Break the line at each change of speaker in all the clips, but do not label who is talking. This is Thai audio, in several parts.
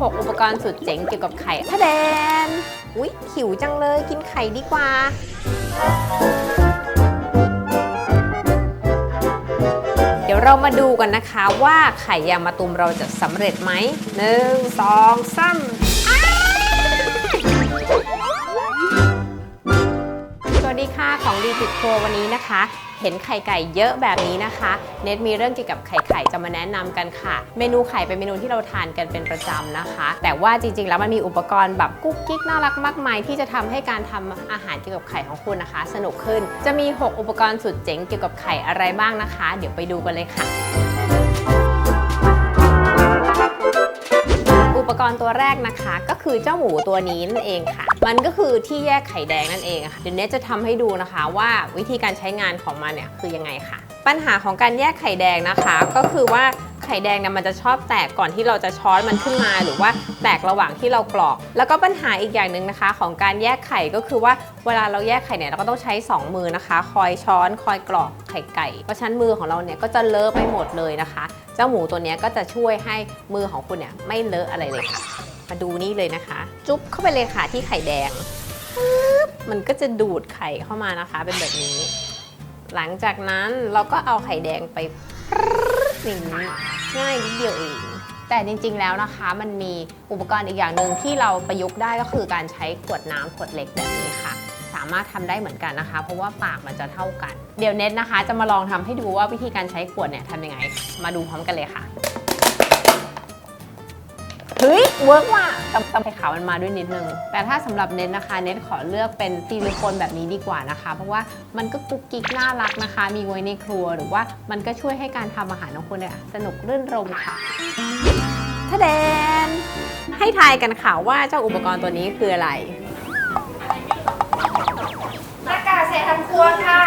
6 อุปกรณ์สุดเจ๋งเกี่ยวกับไข่ทะแดนอุ๊ยหิวจังเลยกินไข่ดีกว่า เดี๋ยวเรามาดูกันนะคะว่าไข่ยางมะตูมเราจะสำเร็จไหมหนึ่งสองสามอ้ายสวัสดีค่ะของดีติดครัววันนี้นะคะ เห็นไข่ไก่เยอะแบบนี้นะคะ เน็ตมีเรื่องเกี่ยวกับไข่ไข่จะมาแนะนำกันค่ะ เมนูไข่เป็นเมนูที่เราทานกันเป็นประจำนะคะ แต่ว่าจริงๆ แล้วมันมีอุปกรณ์แบบกุ๊กกิ๊กน่ารักมากมาย ที่จะทำให้การทำอาหารเกี่ยวกับไข่ของคุณนะคะ สนุกขึ้น จะมี 6 อุปกรณ์สุดเจ๋งเกี่ยวกับไข่อะไรบ้างนะคะ เดี๋ยวไปดูกันเลยค่ะ ปกรณ์ตัวแรกนะคะ ก็คือเจ้าหมูตัวนี้นั่นเองค่ะ มันก็คือที่แยกไข่แดงนั่นเองค่ะเดี๋ยวเนทจะทำให้ดูนะคะว่าวิธีการใช้งานของมันเนี่ยคือยังไงค่ะ ปัญหาของการแยกไข่แดงนะคะ ก็คือว่า ข่แดงเนี่ยมันจะชอบแตกก่อนที่เราจะช้อนมันขึ้นมา หรือว่าแตกระหว่างที่เรากรอก แล้วก็ปัญหาอีกอย่างหนึ่งนะคะ ของการแยกไข่ก็คือว่าเวลาเราแยกไข่เนี่ยเราก็ต้องใช้ 2 มือนะคะ คอยช้อน คอยกรอกไข่ไก่ เพราะฉะนั้นมือของเราเนี่ยก็จะเลอะไปหมดเลยนะคะ เจ้าหมูตัวนี้ก็จะช่วยให้มือของคุณเนี่ยไม่เลอะอะไรเลยค่ะ มาดูนี่เลยนะคะ จุ๊บเข้าไปเลยค่ะที่ไข่แดง มันก็จะดูดไข่เข้ามานะคะ เป็นแบบนี้ หลังจากนั้นเราก็เอาไข่แดงไปนี้ ง่ายนิดเดียวเอง แต่จริงๆแล้วนะคะ มันมีอุปกรณ์อีกอย่างหนึ่งที่เราประยุกต์ได้ก็คือการใช้ขวดน้ำขวดเล็กแบบนี้ค่ะ สามารถทำได้เหมือนกันนะคะ เพราะว่าปากมันจะเท่ากัน เดี๋ยวเน็ตนะคะ จะมาลองทำให้ดูว่าวิธีการใช้ขวดเนี่ยทำยังไง มาดูพร้อมกันเลยค่ะ เฮ้ยเวิร์กว่ะแต่แต่ไข่ขาวมันมาด้วยนิดนึง แต่ถ้าสำหรับเน็ตนะคะเน็ตขอเลือกเป็นซิลิโคนแบบนี้ดีกว่านะคะ เพราะว่ามันก็กุ๊กกิ๊กน่ารักนะคะ มีไว้ในครัวหรือว่ามันก็ช่วยให้การทำอาหารของคุณเนี่ยสนุกรื่นรมค่ะทะแดน ให้ทายกันค่ะว่าเจ้าอุปกรณ์ตัวนี้คืออะไร
หน้ากากใส่ทำครัวค่ะ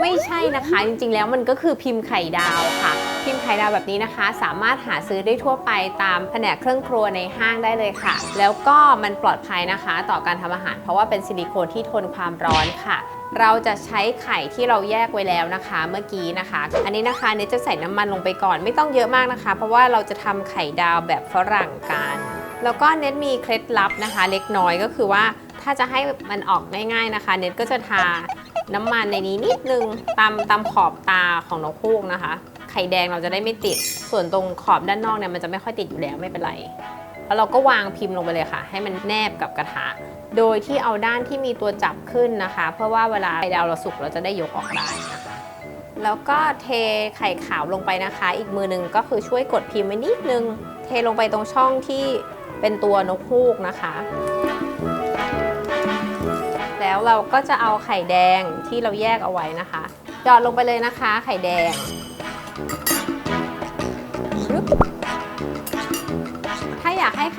ไม่ใช่นะคะ จริงๆแล้วมันก็คือพิมพ์ไข่ดาวค่ะ พิมพ์ไข่ดาวแบบนี้นะคะ สามารถหาซื้อได้ทั่วไปตามแผนกเครื่องครัวในห้างได้เลยค่ะ แล้วก็มันปลอดภัยนะคะ ต่อการทำอาหาร เพราะว่าเป็นซิลิโคนที่ทนความร้อนค่ะ เราจะใช้ไข่ที่เราแยกไว้แล้วนะคะ เมื่อกี้นะคะ อันนี้นะคะเนยจะใส่น้ำมันลงไปก่อนไม่ต้องเยอะมากนะคะ เพราะว่าเราจะทำไข่ดาวแบบฝรั่งกันแล้วก็เน็ตมีเคล็ดลับนะคะ เล็กน้อยก็คือว่าถ้าจะให้มันออกง่ายๆนะคะ เน็ตก็จะทาน้ำมันในนี้นิดนึงตามตามขอบตาของนกฮูกนะคะ ไข่แดงเราจะได้ไม่ติด ส่วนตรงขอบด้านนอกเนี่ยมันจะไม่ค่อยติดอยู่แล้วไม่เป็นไร แล้วเราก็วางพิมพ์ลงไปเลยค่ะ ให้มันแนบกับกระทะ โดยที่เอาด้านที่มีตัวจับขึ้นนะคะ เพื่อว่าเวลาไข่ดาวเราสุกเราจะได้ยกออกได้นะคะ แล้วก็เทไข่ขาวลงไปนะคะ อีกมือหนึ่งก็คือช่วยกดพิมพ์ไว้นิดนึง เทลงไปตรงช่องที่เป็นตัวนกฮูกนะคะแล้วเราก็จะเอาไข่แดงที่เราแยกเอาไว้นะคะหยอดลงไปเลยนะคะ ไข่แดง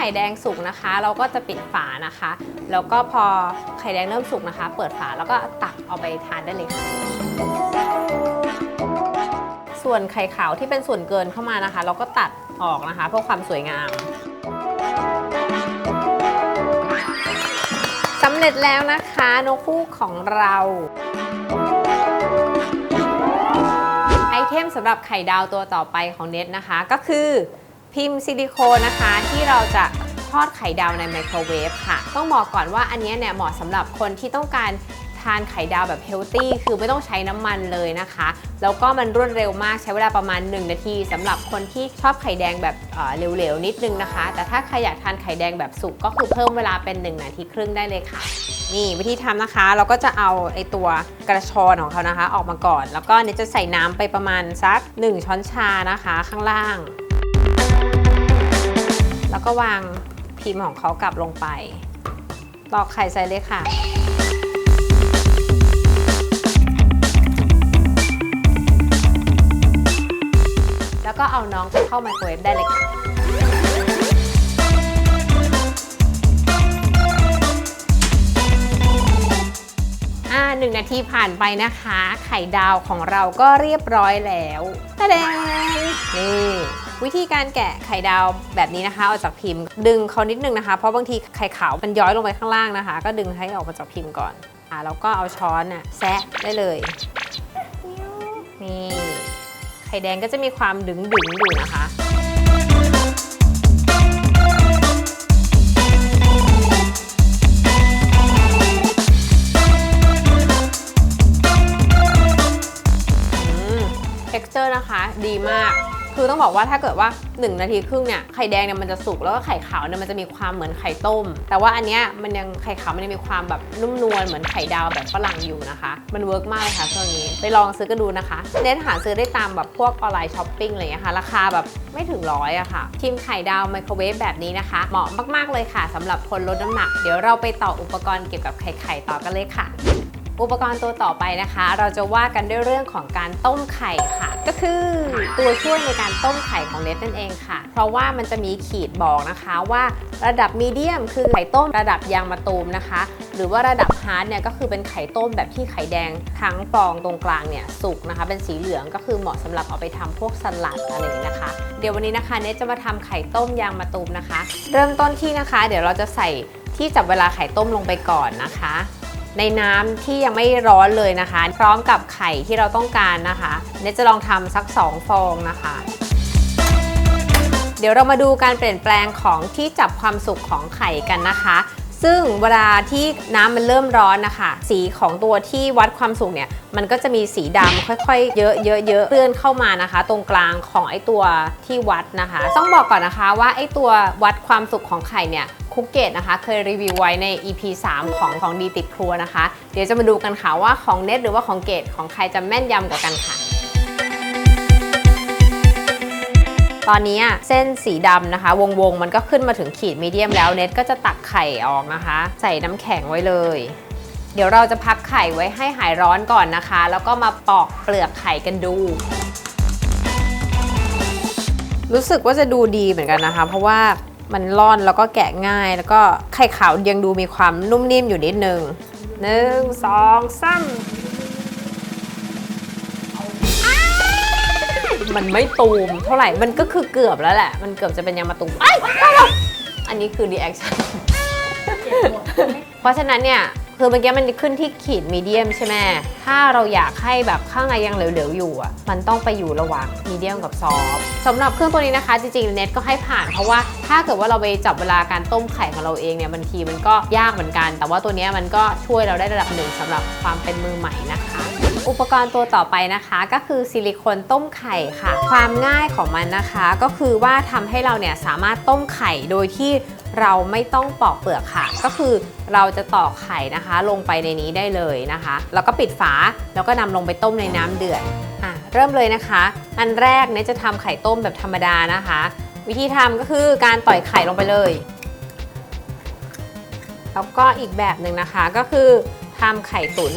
ข่แดงสุกนะคะ เราก็จะปิดฝานะคะ แล้วก็พอไข่แดงเริ่มสุกนะคะ เปิดฝาแล้วก็ตักเอาไปทานได้เลยค่ะส่วนไข่ขาวที่เป็นส่วนเกินเข้ามานะคะ เราก็ตัดออกนะคะ เพื่อความสวยงามสำเร็จแล้วนะคะนกคู่ของเราไอเทมสำหรับไข่ดาวตัวต่อไปของเน็ตนะคะก็คือ พิมพ์ซิลิโคนนะคะที่เราจะทอดไข่ดาวในไมโครเวฟค่ะ ต้องบอกก่อนว่าอันนี้เนี่ยเหมาะสำหรับคนที่ต้องการทานไข่ดาวแบบเฮลตี้คือไม่ต้องใช้น้ำมันเลยนะคะ แล้วก็มันรวดเร็วมากใช้เวลาประมาณ 1 นาทีสำหรับคนที่ชอบไข่แดงแบบเอ่อเหลวๆนิดนึงนะคะ แต่ถ้าใครอยากทานไข่แดงแบบสุกก็คือเพิ่มเวลาเป็น 1 นาทีครึ่งได้เลยค่ะ นี่วิธีทำนะคะ เราก็จะเอาไอตัวกระชอนของเขานะคะ ออกมาก่อน แล้วก็เนี่ยจะใส่น้ำไปประมาณสัก 1 ช้อนชานะคะ ข้างล่าง แล้วก็วางพิมพ์ของเขากลับลงไปตอกไข่ใส่เลยค่ะ แล้วก็เอาน้องไปเข้าไมโครเวฟได้เลยค่ะอ่าหนึ่งนาทีผ่านไปนะคะ ไข่ดาวของเราก็เรียบร้อยแล้วตะแดงนี่ วิธีการแกะไข่ดาวแบบนี้นะคะออกจากพิมพ์ ดึงเขานิดนึงนะคะ เพราะบางทีไข่ขาวมันย้อยลงไปข้างล่างนะคะ ก็ดึงให้ออกมาจากพิมพ์ก่อนอ่าแล้วก็เอาช้อนอะแซะได้เลยนี่ไข่แดงก็จะมีความดึงดึงอยู่นะคะเท็กเจอนะคะดีมาก คือต้องบอกว่าถ้าเกิดว่า 1 นาทีครึ่งเนี่ยไข่แดงเนี่ยมันจะสุกแล้วก็ไข่ขาวเนี่ยมันจะมีความเหมือนไข่ต้ม แต่ว่าอันเนี้ยมันยังไข่ขาวมันยังมีความแบบนุ่มนวลเหมือนไข่ดาวแบบฝรั่งอยู่นะคะ มันเวิร์กมากเลยค่ะเครื่องนี้ไปลองซื้อกันดูนะคะเน้นหาซื้อได้ตามแบบพวกออนไลน์ช้อปปิ้งอะไรอย่างเงี้ยค่ะราคาแบบไม่ถึงร้อยอะค่ะทีมไข่ดาวไมโครเวฟแบบนี้นะคะ เหมาะมากๆเลยค่ะสำหรับคนลดน้ำหนัก เดี๋ยวเราไปต่ออุปกรณ์เกี่ยวกับไข่ไข่ต่อกันเลยค่ะ อุปกรณ์ตัวต่อไปนะคะ เราจะว่ากันด้วยเรื่องของการต้มไข่ค่ะ ก็คือตัวช่วยในการต้มไข่ของเน็ตนั่นเองค่ะ เพราะว่ามันจะมีขีดบอกนะคะว่าระดับมีเดียมคือไข่ต้มระดับยางมะตูมนะคะ หรือว่าระดับฮาร์ดเนี่ยก็คือเป็นไข่ต้มแบบที่ไข่แดงทั้งฟองตรงกลางเนี่ยสุกนะคะ เป็นสีเหลืองก็คือเหมาะสำหรับเอาไปทำพวกสลัดอะไรอย่างนี้นะคะ เดี๋ยววันนี้นะคะเน็ตจะมาทำไข่ต้มยางมะตูมนะคะ เริ่มต้นที่นะคะ เดี๋ยวเราจะใส่ที่จับเวลาไข่ต้มลงไปก่อนนะคะ ในน้ำที่ยังไม่ร้อนเลยนะคะ พร้อมกับไข่ที่เราต้องการนะคะเนตจะลองทำสัก 2 ฟองนะคะ เดี๋ยวเรามาดูการเปลี่ยนแปลงของที่จับความสุกของไข่กันนะคะ ซึ่งเวลาที่น้ำมันเริ่มร้อนนะคะ สีของตัวที่วัดความสุกเนี่ย มันก็จะมีสีดำค่อยๆ เยอะๆเยอะๆเคลื่อนเข้ามานะคะ ตรงกลางของไอตัวที่วัดนะคะ ต้องบอกก่อนนะคะว่าไอตัววัดความสุกของไข่เนี่ยคุกเกตนะคะ เคยรีวิวไว้ใน EP 3 ของของดีติดครัวนะคะ เดี๋ยวจะมาดูกันค่ะว่าของเน็ตหรือว่าของเกตของใครจะแม่นยำกว่ากันค่ะ ตอนนี้เส้นสีดำนะคะวงวงๆ มันก็ขึ้นมาถึงขีดมีเดียมแล้วเน็ตก็จะตักไข่ออกนะคะ ใส่น้ำแข็งไว้เลย เดี๋ยวเราจะพักไข่ไว้ให้หายร้อนก่อนนะคะ แล้วก็มาปอกเปลือกไข่กันดู รู้สึกว่าจะดูดีเหมือนกันนะคะ เพราะว่ามันร่อนแล้วก็แกะง่าย แล้วก็ไข่ขาวยังดูมีความนุ่มนิ่มอยู่นิดนึงหนึ่งสองสาม มันไม่ตูมเท่าไหร่ มันก็คือเกือบแล้วแหละ มันเกือบจะเป็นยางมาตูมไอ้แล้วอันนี้คือรีแอคชั่น เพราะฉะนั้นเนี่ย คือเมื่อกี้มันขึ้นที่ขีดมีเดียมใช่ไหม ถ้าเราอยากให้แบบข้างในยังเหลวๆอยู่อะ มันต้องไปอยู่ระหว่างมีเดียมกับซอฟสำหรับเครื่องตัวนี้นะคะ จริงๆเน็ตก็ให้ผ่าน เพราะว่าถ้าเกิดว่าเราไปจับเวลาการต้มไข่ของเราเองเนี่ยบางทีมันก็ยากเหมือนกัน แต่ว่าตัวนี้มันก็ช่วยเราได้ระดับหนึ่งสำหรับความเป็นมือใหม่นะคะ อุปกรณ์ตัวต่อไปนะคะ ก็คือซิลิโคนต้มไข่ค่ะ ความง่ายของมันนะคะ ก็คือว่าทำให้เราเนี่ยสามารถต้มไข่โดยที่เราไม่ต้องปอกเปลือกค่ะ ก็คือเราจะตอกไข่นะคะ ลงไปในนี้ได้เลยนะคะ แล้วก็ปิดฝาแล้วก็นำลงไปต้มในน้ำเดือดอะเริ่มเลยนะคะ อันแรกเนี่ยจะทำไข่ต้มแบบธรรมดานะคะ วิธีทำก็คือการต่อยไข่ลงไปเลย แล้วก็อีกแบบหนึ่งนะคะก็คือทำไข่ตุ๋น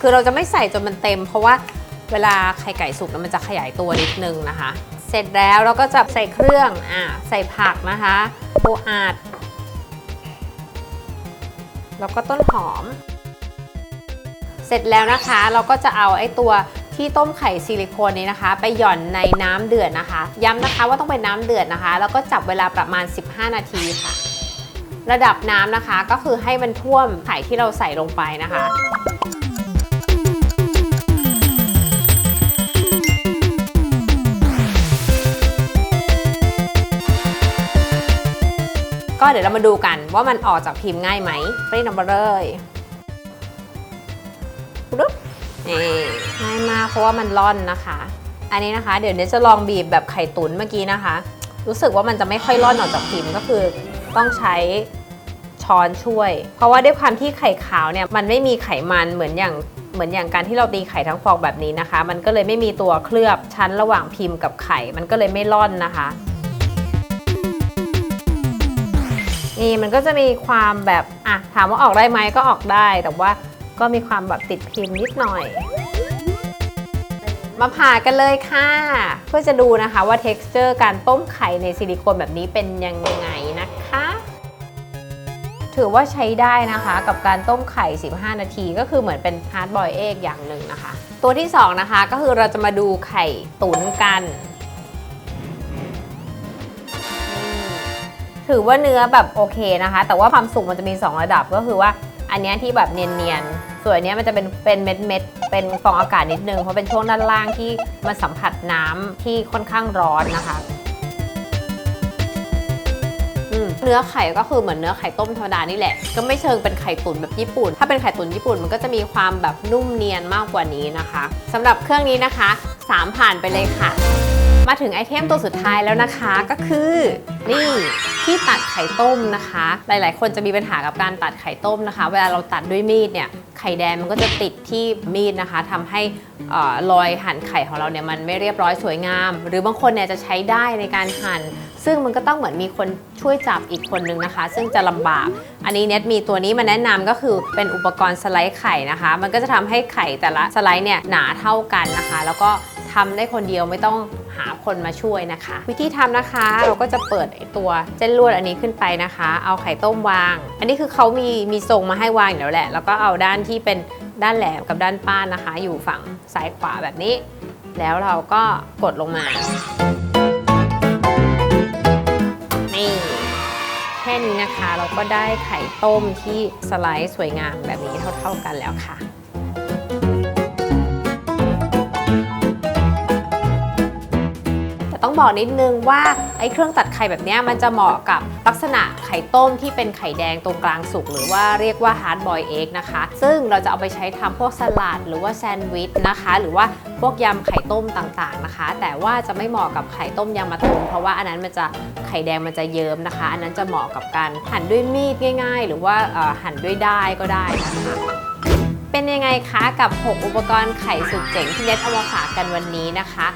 คือเราจะไม่ใส่จนมันเต็ม เพราะว่าเวลาไข่ไก่สุกแล้วมันจะขยายตัวนิดนึงนะคะ เสร็จแล้วเราก็จะใส่เครื่องอ่าใส่ผักนะคะโปอาดแล้วก็ต้นหอม เสร็จแล้วนะคะเราก็จะเอาไอ้ตัวที่ต้มไข่ซิลิโคนนี้นะคะ ไปหย่อนในน้ำเดือดนะคะ ย้ำนะคะว่าต้องเป็นน้ำเดือดนะคะ แล้วก็จับเวลาประมาณ 15 นาทีค่ะ ระดับน้ำนะคะก็คือให้มันท่วมไข่ที่เราใส่ลงไปนะคะ ก็เดี๋ยวเรามาดูกันว่ามันออกจากพิมพ์ง่ายไหมปริ้นออกมาเลยปึ๊บนี่ง่ายมากเพราะว่ามันร่อนนะคะ อันนี้นะคะ เดี๋ยวเนยจะลองบีบแบบไข่ตุ๋นเมื่อกี้นะคะ รู้สึกว่ามันจะไม่ค่อยร่อนออกจากพิมพ์ก็คือต้องใช้ช้อนช่วย เพราะว่าด้วยความที่ไข่ขาวเนี่ยมันไม่มีไขมันเหมือนอย่างเหมือนอย่างการที่เราตีไข่ทั้งฟองแบบนี้นะคะ มันก็เลยไม่มีตัวเคลือบชั้นระหว่างพิมพ์กับไข่ มันก็เลยไม่ร่อนนะคะ นี่มันก็จะมีความแบบอะถามว่าออกได้ไหมก็ออกได้ แต่ว่าก็มีความแบบติดพิมพ์นิดหน่อย มาผ่ากันเลยค่ะ เพื่อจะดูนะคะว่า texture การต้มไข่ในซิลิโคนแบบนี้เป็นยังไงนะคะ ถือว่าใช้ได้นะคะกับการต้มไข่ 15 นาทีก็คือเหมือนเป็น hard boil egg อย่างหนึ่งนะคะ ตัวที่ 2 นะคะก็คือเราจะมาดูไข่ตุ๋นกัน ถือว่าเนื้อแบบโอเคนะคะ แต่ว่าความสุกมันจะมี 2 ระดับก็คือว่าอันนี้ที่แบบเนียนๆ ส่วนอันนี้มันจะเป็นเป็นเม็ดเม็ดๆเป็นฟองอากาศนิดนึง เพราะเป็นช่วงด้านล่างที่มันสัมผัสน้ำที่ค่อนข้างร้อนนะคะเนื้อไข่ก็คือเหมือนเนื้อไข่ต้มธรรมดานี่แหละ ก็ไม่เชิงเป็นไข่ตุ๋นแบบญี่ปุ่น ถ้าเป็นไข่ตุ๋นญี่ปุ่นมันก็จะมีความแบบนุ่มเนียนมากกว่านี้นะคะสำหรับเครื่องนี้นะคะ 3 ผ่านไปเลยค่ะ มาถึงไอเทมตัวสุดท้ายแล้วนะคะ ก็คือนี่ที่ตัดไข่ต้มนะคะ หลาย ๆ คนจะมีปัญหากับการตัดไข่ต้มนะคะ เวลาเราตัดด้วยมีดเนี่ยไข่แดงมันก็จะติดที่มีดนะคะทำให้เอ่อรอยหั่นไข่ของเราเนี่ยมันไม่เรียบร้อยสวยงาม หรือบางคนเนี่ยจะใช้ได้ในการหั่นซึ่งมันก็ต้องเหมือนมีคนช่วยจับอีกคนนึงนะคะ ซึ่งจะลำบาก อันนี้เน็ตมีตัวนี้มาแนะนำก็คือเป็นอุปกรณ์สไลด์ไข่นะคะ มันก็จะทำให้ไข่แต่ละสไลด์เนี่ยหนาเท่ากันนะคะ แล้วก็ ทำได้คนเดียวไม่ต้องหาคนมาช่วยนะคะ วิธีทำนะคะเราก็จะเปิดตัวเส้นลวดอันนี้ขึ้นไปนะคะ เอาไข่ต้มวาง อันนี้คือเขามีมีทรงมาให้วางอยู่แล้วแหละ แล้วก็เอาด้านที่เป็นด้านแหลมกับด้านป้านนะคะ อยู่ฝั่งซ้ายขวาแบบนี้ แล้วเราก็กดลงมานี่แค่นี้นะคะเราก็ได้ไข่ต้มที่สไลด์สวยงามแบบนี้เท่าๆกันแล้วค่ะ ต่ต้องบอกนิดนึงว่าไอ้เครื่องตัดไข่แบบนี้มันจะเหมาะกับลักษณะไข่ต้มที่เป็นไข่แดงตรงกลางสุกหรือว่าเรียกว่า hard boil egg นะคะ ซึ่งเราจะเอาไปใช้ทำพวกสลัดหรือว่าแซนด์วิชนะคะ หรือว่าพวกยำไข่ต้มต่างๆนะคะ แต่ว่าจะไม่เหมาะกับไข่ต้มยำมะตูมเพราะว่าอันนั้นมันจะไข่แดงมันจะเยิ้มนะคะ อันนั้นจะเหมาะกับการหั่นด้วยมีดง่าย ๆ หรือว่าหั่นด้วยได้ายก็ได้นะคะเป็นยังไงคะกับ 6 อุปกรณ์ไข่สุดเจ๋งที่เน็ตเอามาฝากกันวันนี้นะคะ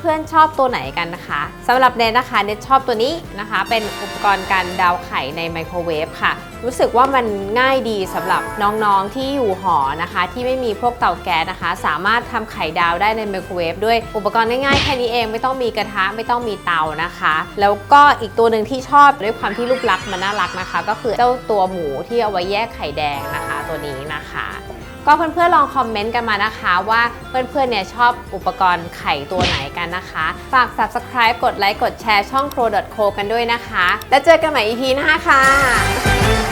เพื่อนๆชอบตัวไหนกันนะคะสำหรับเน็ตนะคะเน็ตชอบตัวนี้นะคะ เป็นอุปกรณ์การดาวไข่ในไมโครเวฟค่ะ รู้สึกว่ามันง่ายดีสำหรับน้องๆที่อยู่หอนะคะ ที่ไม่มีพวกเตาแก๊สนะคะ สามารถทำไข่ดาวได้ในไมโครเวฟด้วยอุปกรณ์ง่ายๆแค่นี้เองไม่ต้องมีกระทะไม่ต้องมีเตานะคะ แล้วก็อีกตัวหนึ่งที่ชอบด้วยความที่รูปลักษณ์มันน่ารักนะคะ ก็คือเจ้าตัวหมูที่เอาไว้แยกไข่แดงนะคะ ตัวนี้นะคะ ก็เพื่อนๆลองคอมเมนต์กันมานะคะ ว่าเพื่อนๆเนี่ยชอบอุปกรณ์ไข่ตัวไหนกันนะคะ ฝาก subscribe กดไลค์กดแชร์ช่อง pro.co กันด้วยนะคะ แล้วเจอกันใหม่ EP หน้าค่ะ